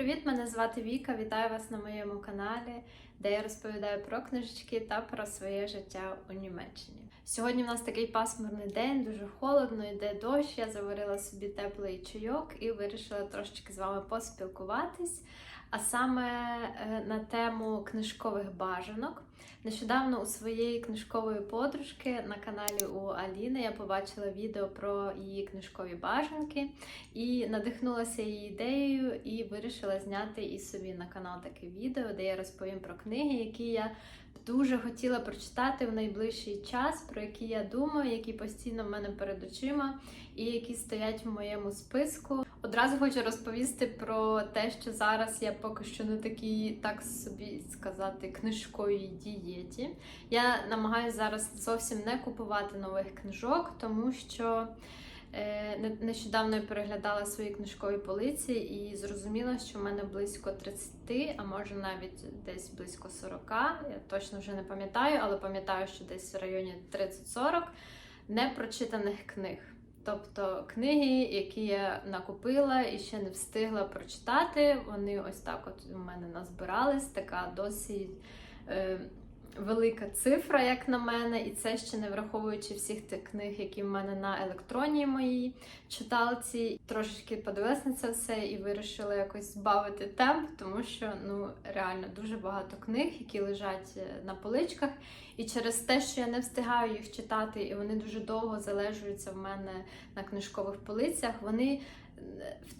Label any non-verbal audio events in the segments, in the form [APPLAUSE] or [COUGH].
Привіт! Мене звати Віка. Вітаю вас на моєму каналі, де я розповідаю про книжечки та про своє життя у Німеччині. Сьогодні в нас такий пасмурний день, дуже холодно, йде дощ. Я заварила собі теплий чайок і вирішила трошечки з вами поспілкуватись. А саме е, на тему книжкових бажанок. Нещодавно у своєї книжкової подружки на каналі у Аліни я побачила відео про її книжкові бажанки і надихнулася її ідеєю і вирішила зняти і собі на канал таке відео, де я розповім про книги, які я дуже хотіла прочитати в найближчий час, про які я думаю, які постійно в мене перед очима, і які стоять в моєму списку. Одразу хочу розповісти про те, що зараз я поки що на такій, так собі сказати, книжковій дієті. Я намагаюся зараз зовсім не купувати нових книжок, тому що. Е, Нещодавно я переглядала свої книжкові полиці і зрозуміла, що в мене близько 30, а може навіть десь близько 40, я точно вже не пам'ятаю, але пам'ятаю, що десь в районі 30-40 непрочитаних книг. Тобто книги, які я накупила і ще не встигла прочитати, вони ось так от у мене назбирались, така досить. Е, велика цифра, як на мене, і це ще не враховуючи всіх тих книг, які в мене на електронній моїй читалці. Трошечки подивилась на це все і вирішила якось збавити темп, тому що ну реально дуже багато книг, які лежать е, на поличках. І через те, що я не встигаю їх читати, і вони дуже довго залежуються в мене на книжкових полицях, вони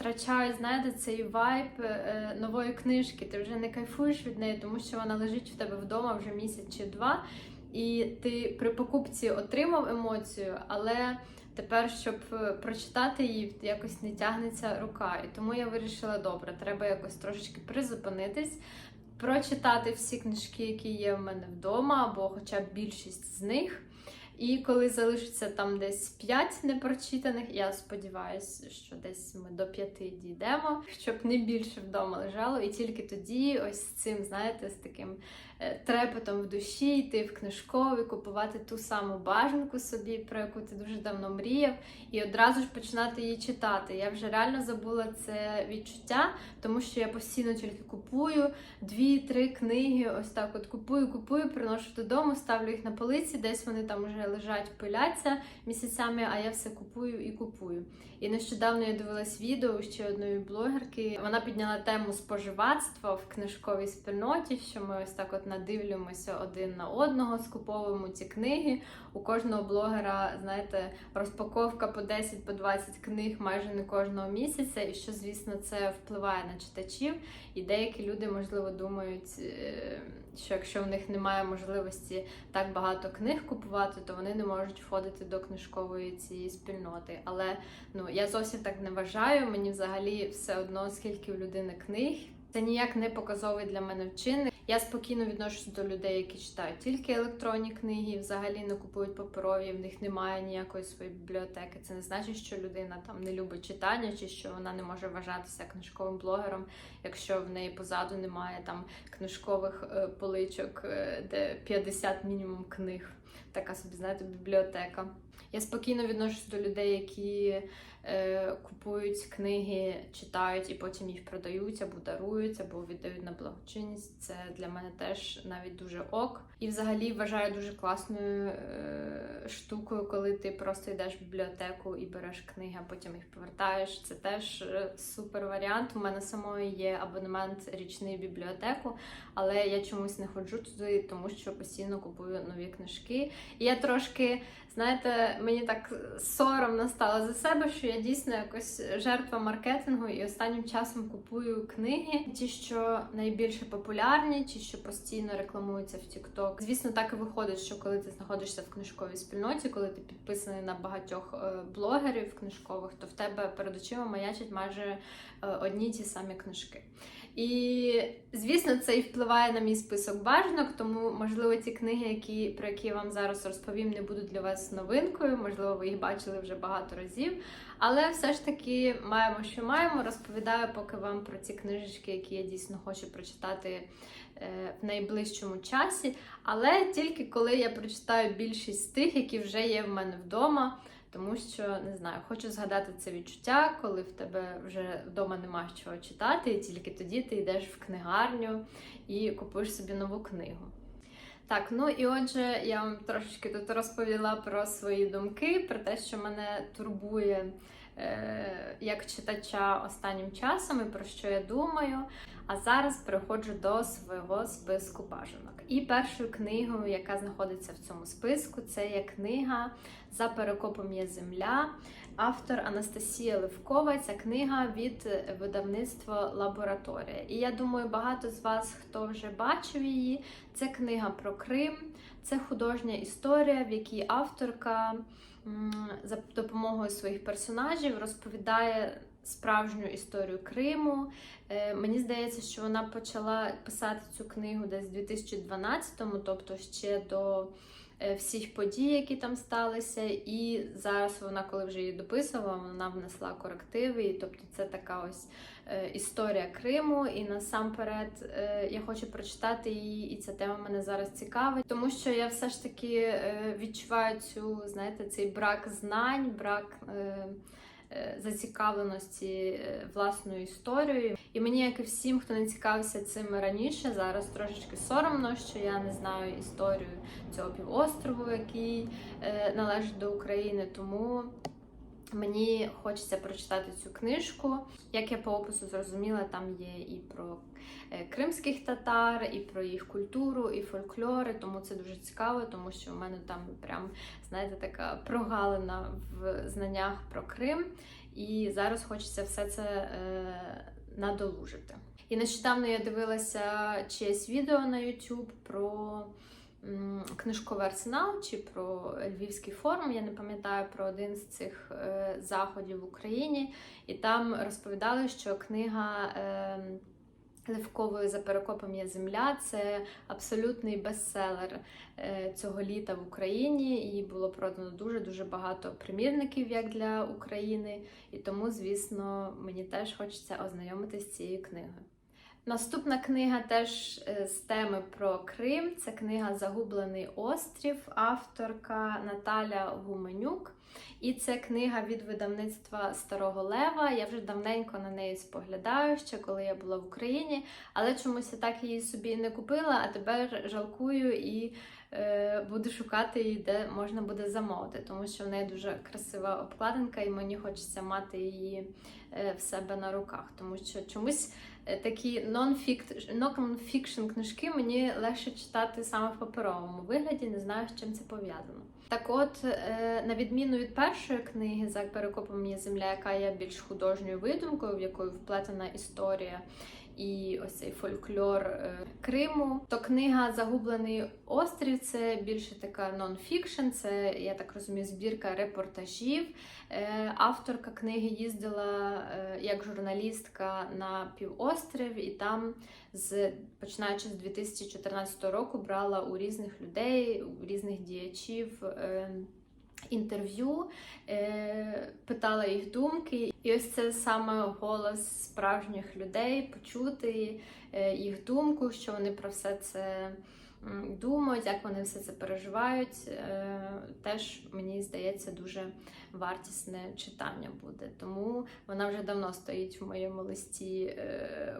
втрачають, знаєте, цей вайб е, нової книжки. Ти вже не кайфуєш від неї, тому що вона лежить в тебе вдома вже місяць чи два, і ти при покупці отримав емоцію, але тепер, щоб е, прочитати її, якось не тягнеться рука. І тому я вирішила, добре, треба якось трошечки призупинитись. Прочитати всі книжки, які є в мене вдома, або хоча б більшість з них. І коли залишиться там десь 5 непрочитаних, я сподіваюся, що десь ми до 5 дійдемо, щоб не більше вдома лежало. І тільки тоді, ось цим, знаєте, з таким трепетом в душі йти в книжкові, купувати ту саму бажанку собі, про яку ти дуже давно мріяв, і одразу ж починати її читати. Я вже реально забула це відчуття, тому що я постійно тільки купую дві-три книги. Ось так от купую, купую, приношу додому, ставлю їх на полиці, десь вони там вже лежать, пиляться місяцями, а я все купую і купую. І нещодавно я дивилась відео ще одної блогерки. Вона підняла тему споживацтва в книжковій спільноті, що ми ось так от надивлюємося один на одного, скуповуємо ці книги. У кожного блогера, знаєте, розпаковка по 10 по 20 книг майже не кожного місяця, і що, звісно, це впливає на читачів. І деякі люди, можливо, думають, е, що якщо в них немає можливості так багато книг купувати, то вони не можуть входити до книжкової цієї спільноти. Але ну я зовсім так не вважаю. Мені взагалі все одно, скільки у людини книг. Це ніяк не показовий для мене вчинник. Я спокійно відношуся до людей, які читають тільки електронні книги, взагалі не купують паперові, в них немає ніякої своєї бібліотеки. Це не значить, що людина там не любить читання, чи що вона не може вважатися книжковим блогером, якщо в неї позаду немає там книжкових е, поличок, е, де 50 мінімум книг. Така собі, знаєте, бібліотека. Я спокійно відношуся до людей, які купують книги, читають і потім їх продають або дарують, або віддають на благочинність. Це для мене теж навіть дуже ок. І взагалі вважаю дуже класною е, штукою, коли ти просто йдеш в бібліотеку і береш книги, а потім їх повертаєш. Це теж е, супер варіант. У мене самої є абонемент річний в бібліотеку, але я чомусь не ходжу туди, тому що постійно купую нові книжки. І я трошки, знаєте, мені так соромно стало за себе, що я дійсно якось жертва маркетингу і останнім часом купую книги, ті, що найбільше популярні, ті, що постійно рекламуються в TikTok. Звісно, так і виходить, що коли ти знаходишся в книжковій спільноті, коли ти підписаний на багатьох е, блогерів книжкових, то в тебе перед очима маячать майже е, одні ті самі книжки. І звісно, це і впливає на мій список бажанок, тому можливо ті книги, які про які я вам зараз розповім, не будуть для вас новинкою. Можливо, ви їх бачили вже багато разів. Але все ж таки маємо, що маємо. Розповідаю поки вам про ці книжечки, які я дійсно хочу прочитати е, в найближчому часі. Але тільки коли я прочитаю більшість з тих, які вже є в мене вдома. Тому що не знаю, хочу згадати це відчуття, коли в тебе вже вдома нема чого читати, і тільки тоді ти йдеш в книгарню і купуєш собі нову книгу. Так, ну і отже, я вам трошечки тут розповіла про свої думки, про те, що мене турбує е, як читача останнім часом і про що я думаю. А зараз переходжу до свого списку бажанок. І першою книгою, яка знаходиться в цьому списку, це є книга За перекопом є земля. Автор Анастасія Левкова. Ця книга від видавництва Лабораторія. І я думаю, багато з вас, хто вже бачив її, це книга про Крим, це художня історія, в якій авторка за допомогою своїх персонажів розповідає справжню історію Криму. Е, Мені здається, що вона почала писати цю книгу десь в 2012-му, тобто ще до е, всіх подій, які там сталися. І зараз вона, коли вже її дописувала, вона внесла корективи. І тобто це така ось е, історія Криму. І насамперед я хочу прочитати її, і ця тема мене зараз цікавить, тому що я все ж таки відчуваю цю, знаєте, цей брак знань, брак. Е, Зацікавленості е, власною історією, і мені, як і всім, хто не цікавився цим раніше, зараз трошечки соромно, що я не знаю історію цього півострову, який е, належить до України. Тому мені хочеться прочитати цю книжку. Як я по опису зрозуміла, там є і про е, кримських татар, і про їх культуру, і фольклори. Тому це дуже цікаво, тому що в мене там прям, знаєте, така прогалина в знаннях про Крим. І зараз хочеться все це е, надолужити. І нещодавно я дивилася чиєсь відео на YouTube про книжковий арсенал чи про Львівський форум. Я не пам'ятаю про один з цих е, заходів в Україні. І там розповідали, що книга. Е, Левковою за перекопом є земля. Це абсолютний бестселер е, цього літа в Україні. Її було продано дуже дуже багато примірників як для України, і тому, звісно, мені теж хочеться ознайомитися з цією книгою. Наступна книга теж е, з теми про Крим. Це книга Загублений острів, авторка Наталя Гуменюк. І це книга від видавництва Старого Лева. Я вже давненько на неї споглядаю, ще коли я була в Україні, але чомусь я так її собі не купила, а тепер жалкую і е, буду шукати її, де можна буде замовити, тому що в неї дуже красива обкладинка, і мені хочеться мати її е, в себе на руках, тому що чомусь. Е, Такі нон-фікшн книжки мені легше читати саме в паперовому вигляді, не знаю, з чим це пов'язано. Так от, е, на відміну від першої книги за перекопом є земля, яка є більш художньою видумкою, в якою вплетена історія і ось цей фольклор е, Криму, то книга Загублений острів це більше така нон-фікшн, це, я так розумію, збірка репортажів. Е, Авторка книги їздила е, як журналістка на півострів, і там, з починаючи з 2014 року, брала у різних людей, у різних діячів. Інтерв'ю е, питала їх думки, і ось це саме голос справжніх людей почути е, їх думку, що вони про все це думають, як вони все це переживають. Е, теж мені здається дуже вартісне читання буде. Тому вона вже давно стоїть в моєму листі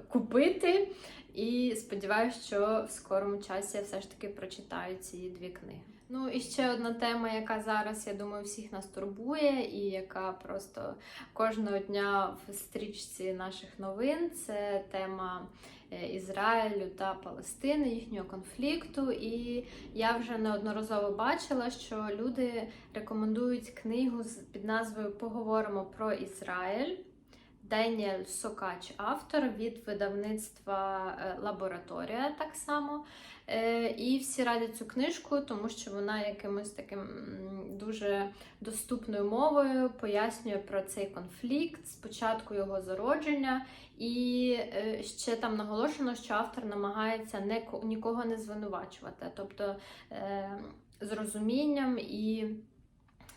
купити. І сподіваюся, що в скорому часі я все ж таки прочитаю ці дві книги. Ну і ще одна тема, яка зараз, я думаю, всіх нас турбує, і яка просто кожного дня в стрічці наших новин це тема е, Ізраїлю та Палестини, їхнього конфлікту. І я вже неодноразово бачила, що люди рекомендують книгу під назвою Поговоримо про Ізраїль. Деніель Сокач, автор від видавництва е, Лабораторія, так само. Е, І всі радять цю книжку, тому що вона якимось таким дуже доступною мовою пояснює про цей конфлікт, спочатку його зародження, і е, ще там наголошено, що автор намагається нікого не звинувачувати, тобто з розумінням і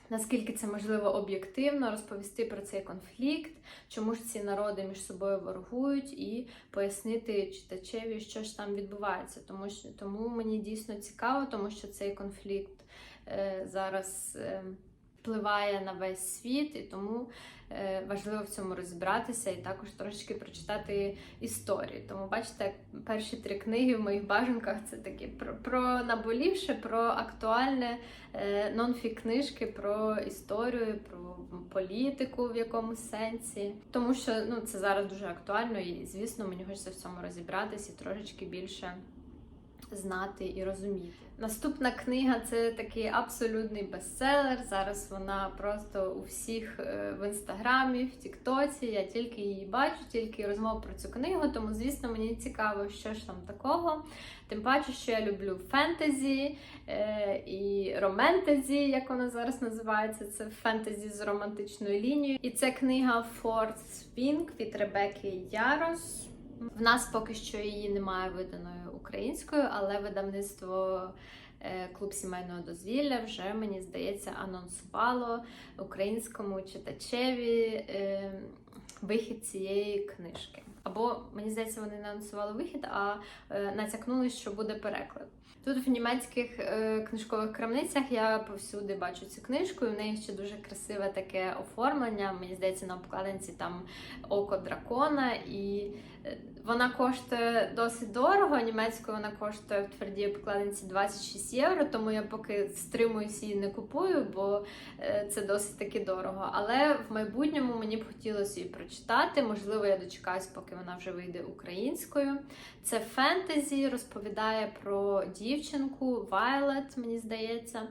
наскільки це можливо об'єктивно розповісти про цей конфлікт, чому ж ці народи між собою ворогують, і пояснити читачеві, що ж там відбувається. Тому що тому мені дійсно цікаво, тому що цей конфлікт е, зараз. Е, впливає на весь світ, і тому е, важливо в цьому розібратися і також трошечки прочитати історію. Тому бачите, перші три книги в моїх бажанках це такі про, про наболівше, про актуальне е, нонфік книжки, про історію, про політику в якомусь сенсі. Тому що ну, це зараз дуже актуально, і звісно, мені хочеться в цьому розібратися і трошечки більше знати і розуміти. Наступна книга це такий абсолютний бестселер. Зараз вона просто у всіх е, в інстаграмі, в Тіктоці. Я тільки її бачу, тільки розмов про цю книгу. Тому, звісно, мені цікаво, що ж там такого. Тим паче, що я люблю фентезі е, і роментезі, як вона зараз називається. Це фентезі з романтичною лінією. І це книга Fourth Swing від Ребекки Ярос. В нас поки що її немає виданою українською, але видавництво е, Клуб сімейного дозвілля вже, мені здається, анонсувало українському читачеві е, вихід цієї книжки. Або, мені здається, вони не анонсували вихід, а е, натякнули, що буде переклад. Тут в німецьких книжкових крамницях я повсюди бачу цю книжку, і в неї ще дуже красиве таке оформлення. Мені здається, на обкладинці там око дракона, і вона коштує досить дорого. Німецькою вона коштує в твердій обкладинці 26 євро, тому я поки стримуюсь її не купую, бо е, це досить таки дорого. Але в майбутньому мені б хотілося її прочитати. Можливо, я дочекаюсь, поки вона вже вийде українською. Це фентезі, розповідає про дівчинку Вайлет, мені здається,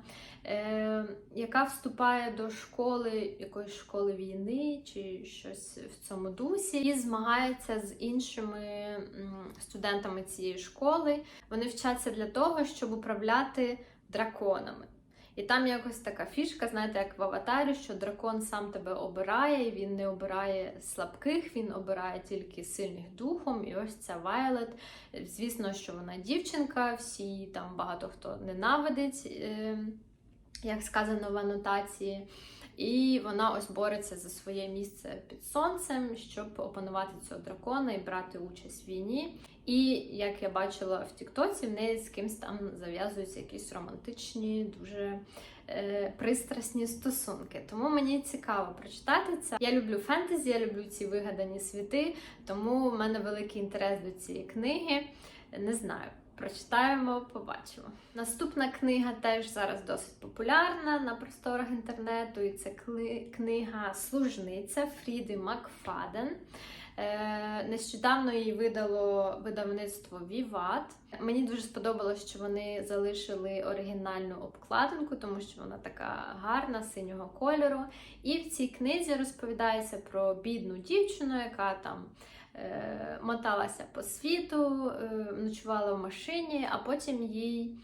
е, яка вступає до школи, якоїсь школи війни чи щось в цьому дусі, і змагається з іншими студентами цієї школи. Вони вчаться для того, щоб управляти драконами. І там якось така фішка, знаєте, як в аватарі, що дракон сам тебе обирає, і він не обирає слабких, він обирає тільки сильних духом. І ось ця Вайлет. Звісно, що вона дівчинка, всі там багато хто ненавидить, е, як сказано в анотації. І вона ось бореться за своє місце під сонцем, щоб опанувати цього дракона і брати участь в війні. І як я бачила в Тіктоці, в неї з кимсь там зав'язуються якісь романтичні, дуже е, пристрасні стосунки. Тому мені цікаво прочитати це. Я люблю фентезі, я люблю ці вигадані світи, тому в мене великий інтерес до цієї книги. Не знаю. Прочитаємо, побачимо. Наступна книга теж зараз досить популярна на просторах інтернету, і це книга Служниця Фріди Макфаден. Е, нещодавно її видало видавництво Віват. Мені дуже сподобалось, що вони залишили оригінальну обкладинку, тому що вона така гарна, синього кольору. І в цій книзі розповідається про бідну дівчину, яка там моталася по світу, е, ночувала в машині, а потім їй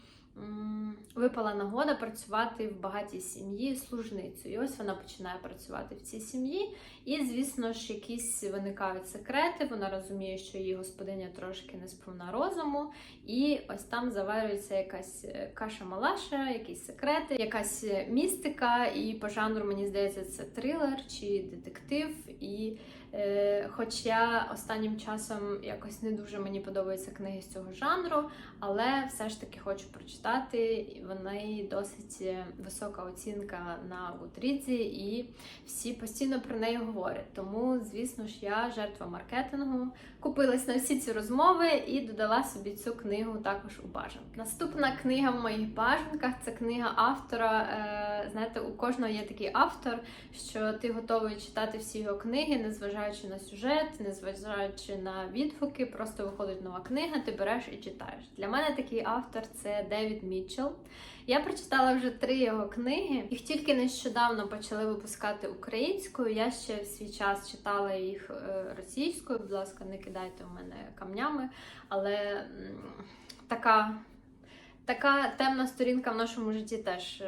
випала нагода працювати в багатій сім'ї служницею. І ось вона починає працювати в цій сім'ї. І, звісно ж, якісь виникають секрети. Вона розуміє, що її господиня трошки не сповна розуму, і ось там заварюється якась е, каша-малаша, якісь секрети, якась е, містика. І по жанру, мені здається, це трилер чи детектив. І Е, хоч я останнім часом якось не дуже мені подобаються книги з цього жанру, але все ж таки хочу прочитати. І В неї досить е, висока оцінка на Goodreads, і всі постійно про неї говорять. Тому, звісно ж, я жертва маркетингу, купилась на всі ці розмови і додала собі цю книгу також у бажанки. Наступна книга в моїх бажанках це книга автора. Е, Знаєте, у кожного є такий автор, що ти готовий читати всі його книги, незважаючи на сюжет, незважаючи на відгуки, просто виходить нова книга, ти береш і читаєш. Для мене такий автор це Девід Мітчелл. Я прочитала вже три його книги. Їх тільки нещодавно почали випускати українською. Я ще в свій час читала їх е, російською. Будь ласка, не кидайте в мене камнями. Але така, така темна сторінка в нашому житті теж.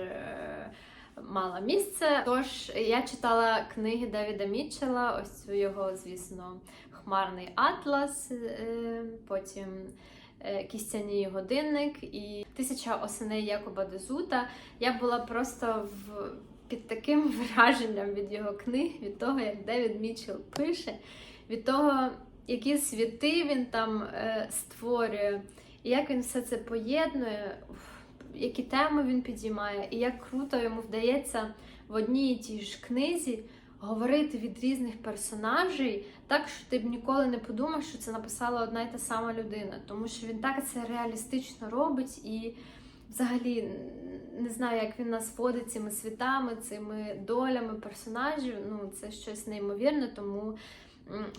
Мала місце. Тож я читала книги Девіда Мітчелла, ось цю його, звісно, Хмарний Атлас, е, потім е, Кістяний годинник і Тисяча осеней Якоба Дезута. Я була просто в, під таким [LAUGHS] враженням від його книг, від того, як Девід Мітчелл пише, від того, які світи він там е, створює, і як він все це поєднує. Уф, які теми він підіймає, і як круто йому вдається в одній і тій ж книзі говорити від різних персонажей, так що ти б ніколи не подумав, що це написала одна й та сама людина, тому що він так це реалістично робить і. Взагалі не знаю, як він нас водить цими світами, цими долями персонажів. Ну, це щось неймовірне, тому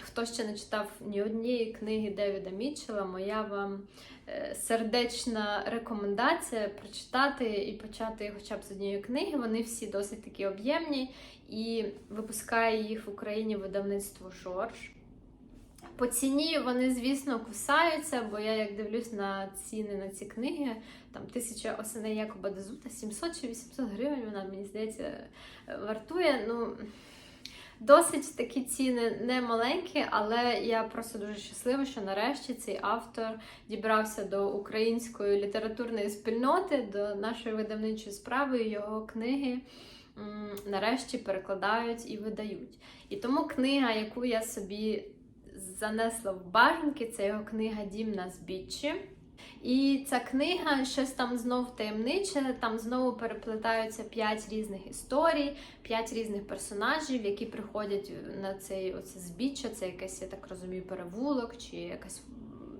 хто ще не читав ні однієї книги Девіда Мітчелла, моя вам е, сердечна рекомендація прочитати і почати хоча б з однієї книги. Вони всі досить такі об'ємні і випускає їх в Україні видавництво Жорж. По ціні вони, звісно, кусаються, бо я як дивлюсь на ціни на ці книги, там тисяча осеней Якоба Дезута, 700 чи 800 гривень вона, мені здається, вартує. Ну, досить такі ціни не маленькі, але я просто дуже щаслива, що нарешті цей автор дібрався до української літературної спільноти, до нашої видавничої справи, його книги. Нарешті перекладають і видають. І тому книга, яку я собі занесла в бажанки, це його книга Дім на збіччі. І ця книга щось там знов таємниче, там знову переплетаються п'ять різних історій, п'ять різних персонажів, які приходять на цей оце збіччя, це якийсь, я так розумію, перевулок чи якась.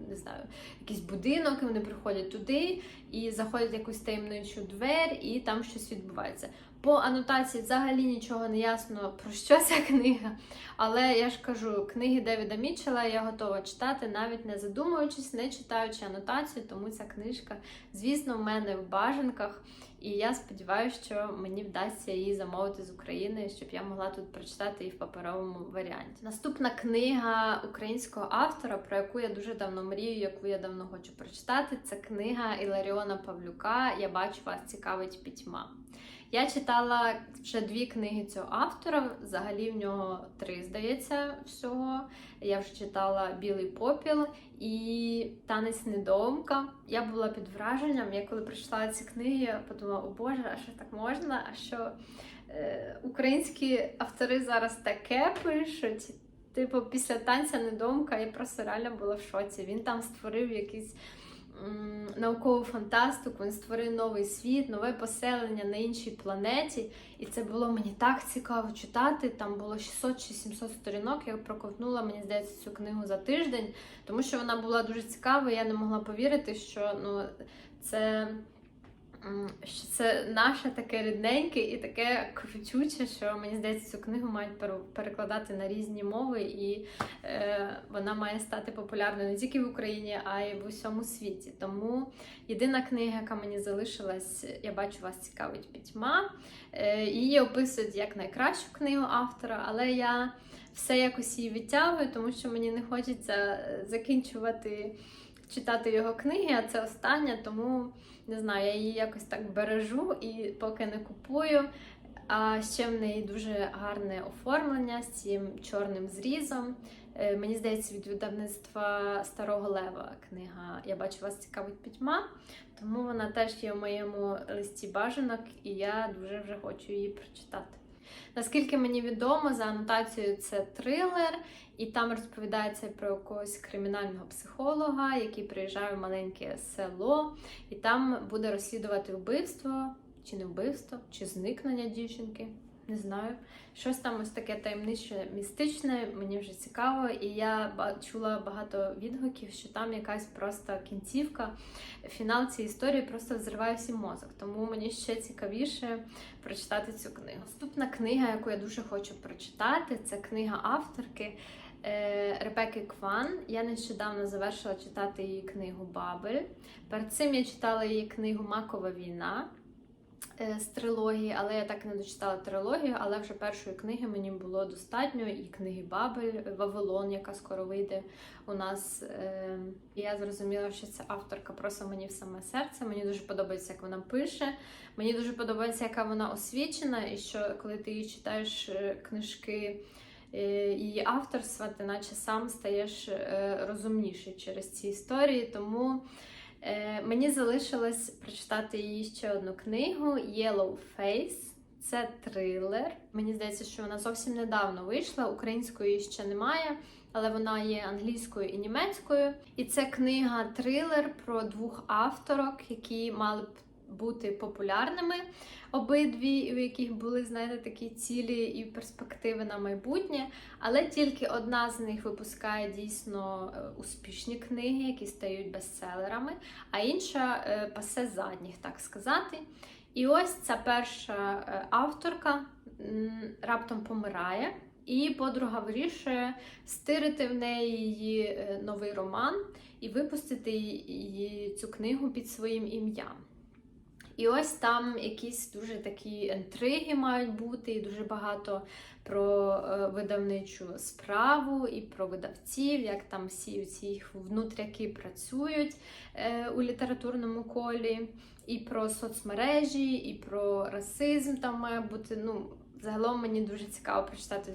Не знаю, якийсь будинок, і вони приходять туди і заходять в якусь таємничу двері, і там щось відбувається. По анотації взагалі нічого не ясно про що ця книга. Але я ж кажу, книги Девіда Мітчелла я готова читати, навіть не задумуючись, не читаючи анотацію, тому ця книжка, звісно, в мене в бажанках. І я сподіваюся, що мені вдасться її замовити з України, щоб я могла тут прочитати її в паперовому варіанті. Наступна книга українського автора, про яку я дуже давно мрію, яку я давно хочу прочитати, це книга Іларіона Павлюка Я бачу вас цікавить пітьма. Я читала вже дві книги цього автора. Взагалі в нього три, здається, всього. Я вже читала Білий попіл і Танець недоумка. Я була під враженням. Я коли прочитала ці книги, я подумала, о Боже, а що так можна? А що е, українські автори зараз таке пишуть? Типу, після танця недоумка я просто реально була в шоці. Він там створив якийсь наукову фантастику, він створив новий світ, нове поселення на іншій планеті. І це було мені так цікаво читати. Там було 600 чи 700 сторінок. Я проковтнула, мені здається, цю книгу за тиждень, тому що вона була дуже цікава. Я не могла повірити, що ну, це. Що це наше таке рідненьке і таке крутюче, що мені здається, цю книгу мають перекладати на різні мови, і е, вона має стати популярною не тільки в Україні, а й в усьому світі. Тому єдина книга, яка мені залишилась, я бачу вас цікавить пітьма. Е, Її описують як найкращу книгу автора, але я все якось її відтягую, тому що мені не хочеться е, закінчувати читати його книги, а це остання, тому не знаю, я її якось так бережу і поки не купую. А ще в неї дуже гарне оформлення з цим чорним зрізом. Е, Мені здається, від видавництва Старого Лева книга Я бачу вас цікавить пітьма, тому вона теж є в моєму листі бажанок, і я дуже вже хочу її прочитати. Наскільки мені відомо, за анотацією це трилер, і там розповідається про якогось кримінального психолога, який приїжджає в маленьке село, і там буде розслідувати вбивство, чи не вбивство, чи зникнення дівчинки. Не знаю. Щось там ось таке таємниче, містичне, мені вже цікаво, і я чула багато відгуків, що там якась просто кінцівка, фінал цієї історії просто взриває всім мозок. Тому мені ще цікавіше прочитати цю книгу. Наступна книга, яку я дуже хочу прочитати, це книга авторки е, Ребекки Кван. Я нещодавно завершила читати її книгу Бабель. Перед цим я читала її книгу Макова війна з трилогії, але я так і не дочитала трилогію, але вже першої книги мені було достатньо, і книги Бабель, Вавилон, яка скоро вийде у нас. Е, я зрозуміла, що ця авторка просто мені в саме серце. Мені дуже подобається, як вона пише. Мені дуже подобається, яка вона освічена, і що коли ти її читаєш е, книжки. е, Її авторства, ти наче сам стаєш е, розумніший через ці історії. Тому Е, мені залишилось прочитати її ще одну книгу Yellow Face. Це трилер. Мені здається, що вона зовсім недавно вийшла. Української ще немає, але вона є англійською і німецькою. І це книга трилер про двох авторок, які мали б бути популярними обидві, у яких були, знаєте, такі цілі і перспективи на майбутнє. Але тільки одна з них випускає дійсно е, успішні книги, які стають бестселерами, а інша е, пасе задніх, так сказати. І ось ця перша е, авторка раптом помирає, і подруга вирішує стирити в неї її новий роман і випустити її цю книгу під своїм ім'ям. І ось там якісь дуже такі інтриги мають бути, і дуже багато про е, видавничу справу і про видавців, як там всі ці внутряки працюють е, у літературному колі, і про соцмережі, і про расизм там має бути. Ну, Загалом мені дуже цікаво прочитати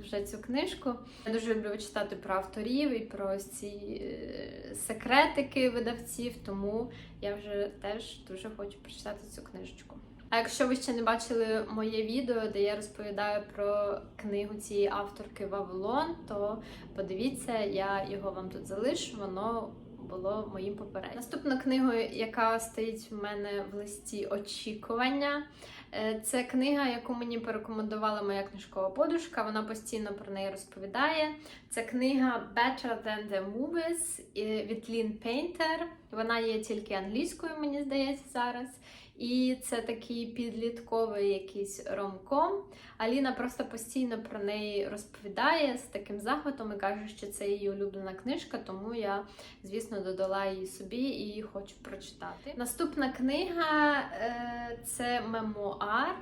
вже цю книжку. Я дуже люблю читати про авторів і про ці е, секретики видавців, тому я вже теж дуже хочу прочитати цю книжечку. А якщо ви ще не бачили моє відео, де я розповідаю про книгу цієї авторки Вавилон, то подивіться, я його вам тут залишу, воно було моїм попереднім. Наступна книга, яка стоїть в мене в листі очікування. Е, Це книга, яку мені порекомендувала моя книжкова подушка. Вона постійно про неї розповідає. Це книга Better Than the Movies від Лін Пейнтер. Вона є тільки англійською, мені здається, зараз. І це такий підлітковий якийсь ромком. Аліна просто постійно про неї розповідає з таким захватом і каже, що це її улюблена книжка, тому я, звісно, додала її собі і хочу прочитати. Наступна книга е, це мемуар.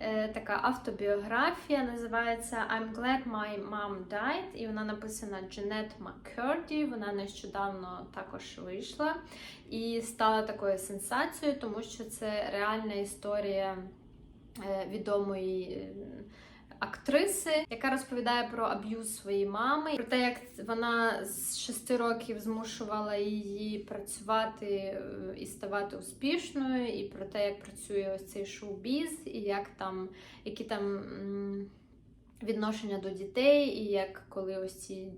Е, Така автобіографія називається I'm Glad My Mom Died, і вона написана Дженет Маккерді. Вона нещодавно також вийшла і стала такою сенсацією, тому що це реальна історія е, відомої актриси, яка розповідає про аб'юз своєї мами, про те, як вона з 6 років змушувала її працювати е, і ставати успішною, і про те, як працює ось цей шоу-біз, і як там які там. Відношення до дітей, і як коли ось ці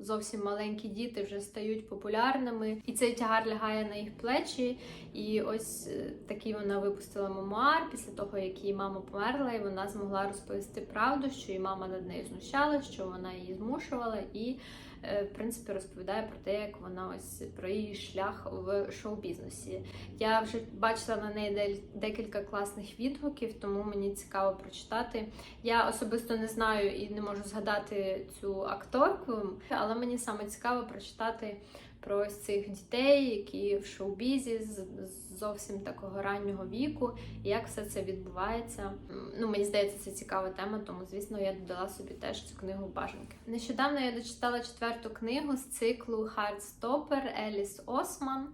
зовсім маленькі діти вже стають популярними, і цей тягар лягає на їх плечі. І ось е, такий вона випустила мемуар після того, як її мама померла, і вона змогла розповісти правду, що її мама над нею знущалась, що вона її змушувала, і в принципі розповідає про те, як вона ось про її шлях в шоу-бізнесі. Я вже бачила на неї декілька класних відгуків, тому мені цікаво прочитати. Я особисто не знаю і не можу згадати цю акторку, але мені саме цікаво прочитати про ось цих дітей, які в шоу-бізі з зовсім такого раннього віку, і як все це відбувається. Ну, мені здається, це цікава тема, тому звісно я додала собі теж цю книгу в бажанки. Нещодавно я дочитала четверту книгу з циклу Heartstopper Еліс Осман.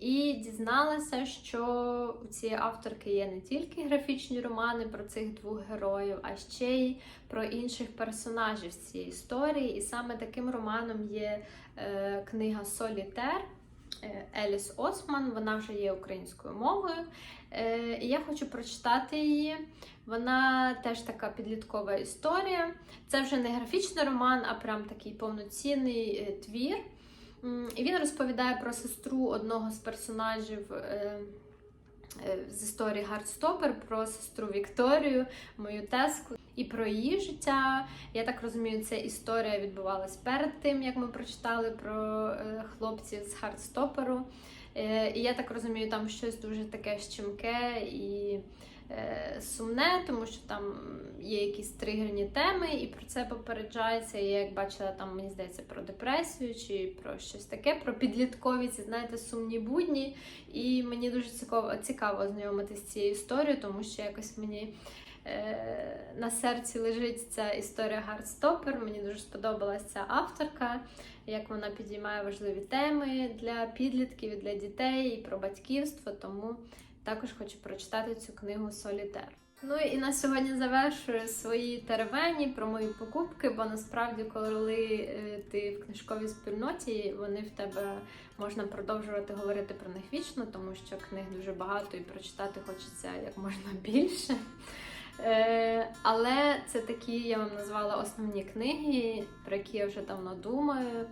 І дізналася, що у цієї авторки є не тільки графічні романи про цих двох героїв, а ще й про інших персонажів з цієї історії. І саме таким романом є е, книга Солітер е, Еліс Осман. Вона вже є українською мовою. Е, і я хочу прочитати її. Вона теж така підліткова історія. Це вже не графічний роман, а прям такий повноцінний е, твір. І він розповідає про сестру одного з персонажів е, е, з історії Гардстопер, про сестру Вікторію, мою теску, і про її життя. Я так розумію, ця історія відбувалась перед тим, як ми прочитали про е, хлопців з Гардстоперу. І я так розумію, там щось дуже таке щемке і сумне, тому що там є якісь тригерні теми, і про це попереджається. Я як бачила, там мені здається про депресію чи про щось таке, про підліткові ці, знаєте, сумні будні. І мені дуже цікаво, цікаво ознайомитися з цією історією, тому що якось мені. е, На серці лежить ця історія Гардстопер. Мені дуже сподобалася ця авторка, як вона підіймає важливі теми для підлітків, для дітей і про батьківство. Тому також хочу прочитати цю книгу Солітер. Ну і на сьогодні завершую свої теревені про мої покупки, бо насправді, коли е, ти в книжковій спільноті, вони в тебе можна продовжувати говорити про них вічно, тому що книг дуже багато і прочитати хочеться як можна більше. Е, але це такі, я вам назвала основні книги, про які я вже давно думаю,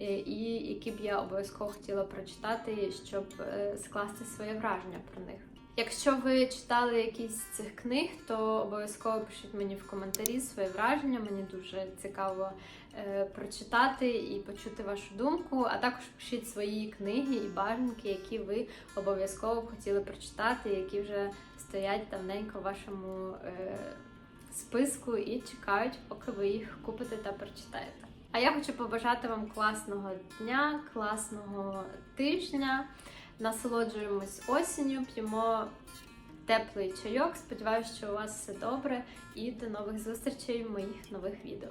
е, і які б я обов'язково хотіла прочитати, щоб е, скласти своє враження про них. Якщо ви читали якісь з цих книг, то обов'язково пишіть мені в коментарі свої враження. Мені дуже цікаво е, прочитати і почути вашу думку. А також пишіть свої книги і бажанки, які ви обов'язково хотіли прочитати, які вже стоять давненько в вашому е, списку і чекають, поки ви їх купите та прочитаєте. А я хочу побажати вам класного дня, класного тижня. Насолоджуємось осінню, п'ємо теплий чайок. Сподіваюся, що у вас все добре. І до нових зустрічей в моїх нових відео.